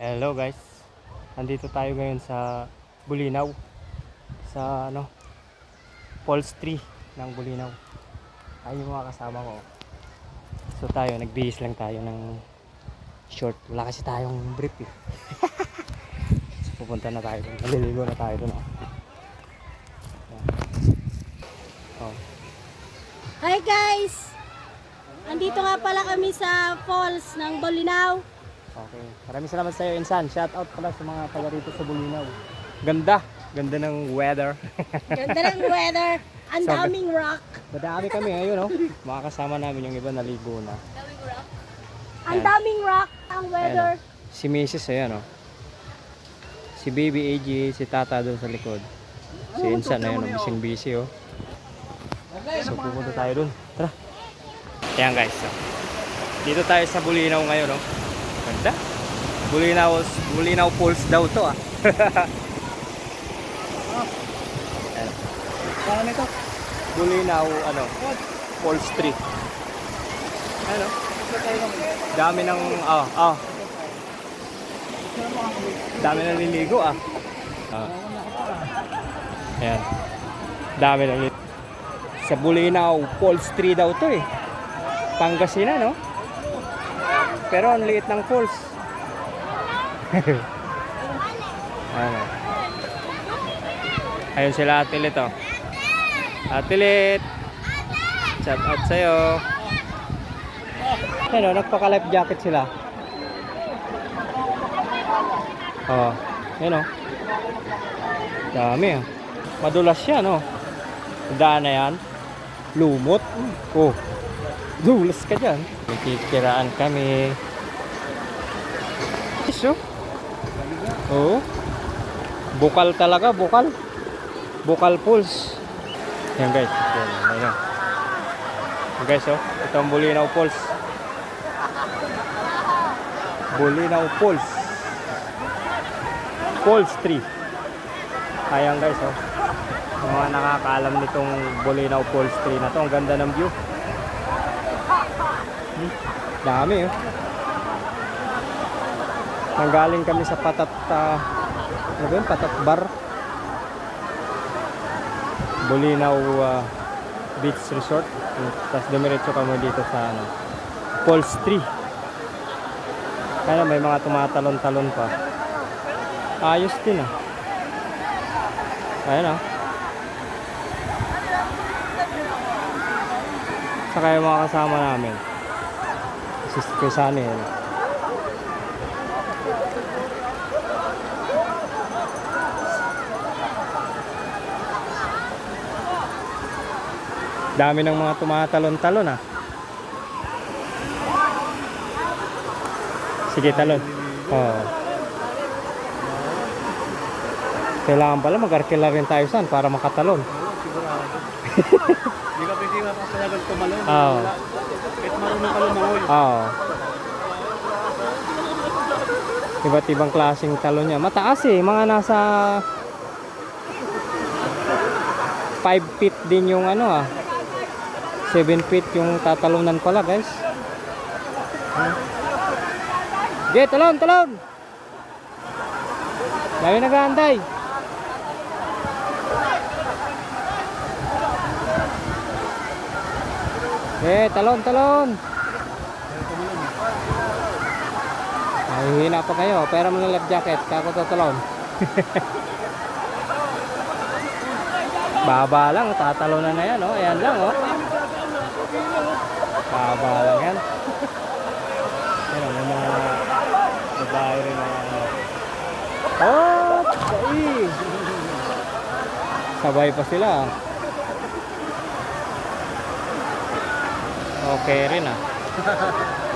Hello guys. Nandito tayo ngayon sa Bulinaw. Sa ano? Falls 3 ng Bulinaw. Ay yung mga kasama ko. So tayo, nagbihis lang tayo ng short. Wala kasi tayong brief eh. so pupunta na tayo doon. Naliligo na tayo doon. Oh. Oh. Hi guys! Andito nga pala kami sa falls ng Bolinaw. Okay. Maraming salamat sa iyo, Insan. Shout out pala sa mga taga rito sa Bulinaw. Ganda. Ganda ng weather. Ganda ng weather. Ang Sabi- daming rock. Madami kami ngayon, no? Mga kasama namin yung iba naligo na. Ang Ayan. daming rock. Ang weather. Si Mrs. ayan, oh. Si Baby AG, si Tata doon sa likod. Si Insan, ayan, oh. Bising busy, oh. So, pupunta tayo doon. Tara. Ayan, guys. oh. Dito tayo sa Bulinaw ngayon, oh. Ganda. Bulinaw, Bulinaw Falls daw to, ah. Ayan. Saan ito? Bulinaw, ano, Falls 3. Ano? Dami ng, ah, ah. Dami ng liligo, ah. Ah. Ayan. Dami ng liligo. Sa Bulinaw, Falls 3 daw to eh. Pangasinan, no? Pero ang liit ng ano? Ayun sila Ate Lit, oh. Ate Lit! Shout out sa'yo. Ano, nagpaka-life jacket sila. Oh, yun oh. Dami ah. Madulas yan oh. Daan na yan. Lumot. Oh. Dulas ka dyan. Nakikiraan kami. Iso. Oh. Bukal talaga, bukal. Bukal pools. Yan guys. Yan, yan, yan. Guys oh. Ito ang Bulinaw Falls. Bulinaw Falls. Falls 3. Ayan guys oh. Yung mga nakakaalam nitong Bulinaw Falls 3 na to. Ang ganda ng view. Dami oh. Nanggaling kami sa Patat ah, ano yun? Patat Bar. Bulinaw ah, Beach Resort. Tapos dumiretso kami dito sa ano, Falls 3. Kaya may mga tumatalon-talon pa. Ayos din ah. Ayan ah. Saka yung mga kasama namin. Kusani yan. Dami ng mga tumatalon-talon ah. Sige, talon. Oo. Kailangan pala mag-arkila rin tayo saan para makatalon. Hindi ka pwede mapasalagal tumalon. Oo. Wala. Kahit marunong ka lumangoy. Oo. Iba't ibang klaseng talon niya. Mataas eh. Mga nasa 5 feet din yung ano ah. 7 feet yung tatalunan pala guys. Okay, talon, talon! Dami nag-aantay. Eh, talon, talon! Mahihina pa kayo. Pera mo ng life jacket. Kako tatalon. Baba lang. Tatalonan na yan. Oh. Ayan lang. Oh. Baba lang yan. Oh, may mga babae rin na. Oh! Sabay pa sila. Okay rin ah.